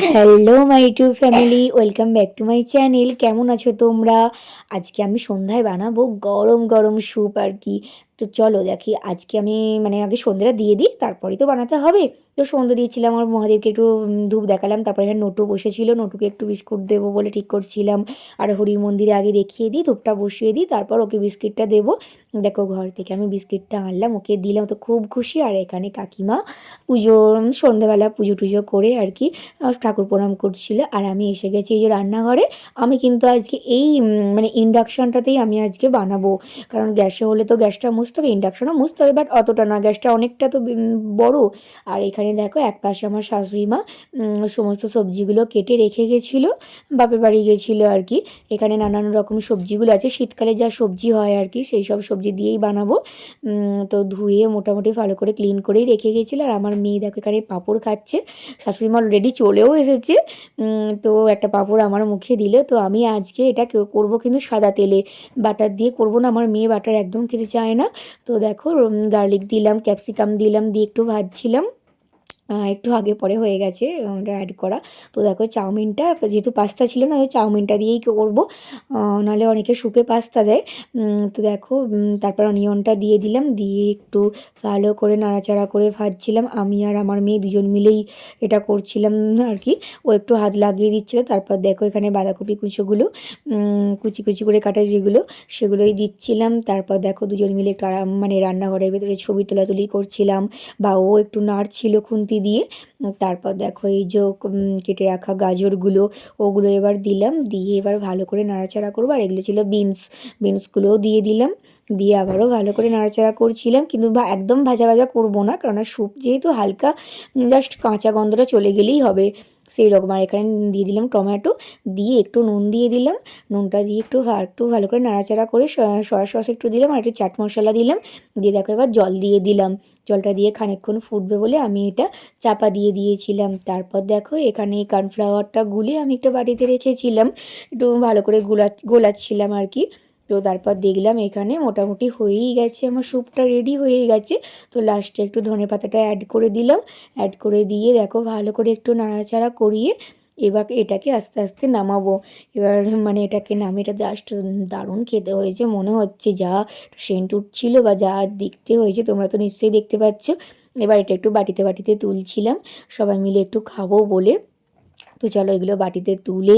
Hello my to family welcome back to my channel কেমন আছো তোমরা? আজকে আমি সন্ধ্যায় বানাবো গরম গরম স্যুপ আর কি। তো চলো দেখি, আজকে আমি মানে আগে সন্ধ্যাটা দিয়ে দিই, তারপরেই তো বানাতে হবে। তো সন্ধ্যা দিয়েছিলাম, আমার মহাদেবকে একটু ধূপ দেখালাম, তারপরে এখানে নটু বসেছিল, নটুকে একটু বিস্কুট দেবো বলে ঠিক করছিলাম। আর হরির মন্দিরে আগে দেখিয়ে দিই, ধূপটা বসিয়ে দিই, তারপর ওকে বিস্কিটটা দেবো। দেখো ঘর থেকে আমি বিস্কিটটা আনলাম, ওকে দিলাম, তো খুব খুশি। আর এখানে কাকিমা পুজো সন্ধ্যাবেলা পুজো টুজো করে আর কি ঠাকুর প্রণাম করছিল। আর আমি এসে গেছি এই যে রান্নাঘরে, আমি কিন্তু আজকে এই মানে ইন্ডাকশানটাতেই আমি আজকে বানাবো। কারণ গ্যাসে হলে তো গ্যাসটা হবে ইন্ডাকশনও মুছতে হবে বাট অতটা না গ্যাসটা অনেকটা তো বড়। আর এখানে দেখো, এক পাশে আমার শাশুড়ি মা সমস্ত সবজিগুলো কেটে রেখে গেছিল, বাপের বাড়ি গেছিল আর কি। এখানে নানান রকম সবজিগুলো আছে, শীতকালে যা সবজি হয় আর কি, সেই সব সবজি দিয়েই বানাবো। তো ধুয়ে মোটামুটি ভালো করে ক্লিন করেই রেখে গেছিল। আর আমার মেয়ে দেখো, এখানে পাঁপড় খাচ্ছে। শাশুড়ি মা অলরেডি চলেও এসেছে। তো একটা পাঁপড় আমার মুখে দিল। তো আমি আজকে এটা করব কিন্তু সাদা তেলে। বাটার দিয়ে করব না, আমার মেয়ে বাটার একদম খেতে চায় না। তো দেখো গার্লিক দিলাম ক্যাপসিকাম দিলাম দিয়ে একটু ভাজছিলাম। একটু আগে পরে হয়ে গেছে, ওটা অ্যাড করা। তো দেখো চাউমিনটা যেহেতু পাস্তা ছিল না চাউমিনটা দিয়েই করব। নাহলে অনেকে সুপে পাস্তা দেয়। তো দেখো তারপর অনিয়নটা দিয়ে দিলাম, দিয়ে একটু ভালো করে নাড়াচাড়া করে ভাজছিলাম। আমি আর আমার মেয়ে দুজন মিলেই এটা করছিলাম আর কি। ও একটু হাত লাগিয়ে দিচ্ছিল, তারপর দেখো এখানে বাঁধাকপি কুচোগুলো কুচি কুচি করে কাটা যেগুলো, সেগুলোই দিচ্ছিলাম। তারপর দেখো দুজন মিলে একটু মানে রান্নাঘরের ভেতরে ছবি তোলাতুলি করছিলাম, বা ও একটু নাড়ছিল খুন্তি দিয়ে তারপর দেখো এই যে কেটে রাখা গাজরগুলো, ওগুলো এবার দিলাম, দিয়ে এবার ভালো করে নাড়াচাড়া করব। আর এগুলো ছিল বিনস, বিনসগুলোও দিয়ে দিলাম, দিয়ে আবারও ভালো করে নাড়াচাড়া করছিলাম। কিন্তু একদম ভাজা ভাজা করব না কারণ স্যুপ যেহেতু হালকা জাস্ট কাঁচা গন্ধটা চলে গেলেই হবে। সেই রকম। আর এখানে দিয়ে দিলাম টমেটো, দিয়ে একটু নুন দিয়ে দিলাম। নুনটা দিয়ে একটু একটু ভালো করে নাড়াচাড়া করে সয়া সস একটু দিলাম আর একটু চাট মশলা দিলাম। দিয়ে দেখো এবার জল দিয়ে দিলাম। জলটা দিয়ে খানিকক্ষণ ফুটবে বলে আমি এটা চাপা দিয়ে দিয়েছিলাম। তারপর দেখো এখানে কর্নফ্লাওয়ারটা গুলে আমি একটা বাটিতে রেখেছিলাম। একটু ভালো করে গোলা, গোলাচ্ছিলাম আর কি। তো তারপর দেখলাম এখানে মোটামুটি হয়েই গেছে, আমার স্যুপটা রেডি হয়েই গেছে। তো লাস্টে একটু ধনে পাতাটা অ্যাড করে দিলাম। অ্যাড করে দিয়ে দেখো ভালো করে একটু নাড়াচাড়া করিয়ে এবার এটাকে আস্তে আস্তে নামাবো। এবার মানে এটাকে নামে এটা জাস্ট দারুণ খেতে হয়েছে, মনে হচ্ছে যা সেন্ট উঠছিল বা যা দেখতে হয়েছে, তোমরা তো নিশ্চয়ই দেখতে পাচ্ছ। এবার এটা একটু বাটিতে বাটিতে তুলছিলাম। সবাই মিলে একটু খাব বলে। তো চলো এগুলো বাটিতে তুলে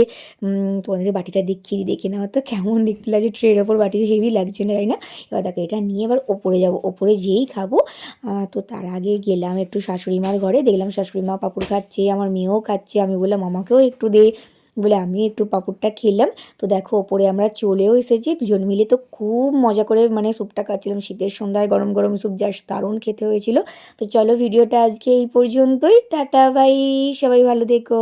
তোমাদের বাটিটা দেখিয়ে দিই, দেখে নাও তো কেমন দেখতে লাগছে। ট্রের ওপর বাটির হেভি লাগছে না, তাই না? এবার দেখো, এটা নিয়ে এবার ওপরে যাব, ওপরে যেয়েই খাব তো তার আগে গেলাম একটু শাশুড়ি মার ঘরে, দেখলাম শাশুড়ি মা পাঁপড় খাচ্ছে, আমার মেয়েও খাচ্ছে, আমি বললাম, আমাকেও একটু দে। বলে আমি একটু পাঁপড়টা খেলাম। তো দেখো, ওপরে আমরা চলেও এসেছি, দুজন মিলে তো খুব মজা করে মানে স্যুপটা খাচ্ছিলাম, শীতের সন্ধ্যায় গরম গরম স্যুপ, জাস্ট দারুণ খেতে হয়েছিল। তো চলো, ভিডিওটা আজকে এই পর্যন্তই, টাটা, বাই, সবাই ভালো দেখো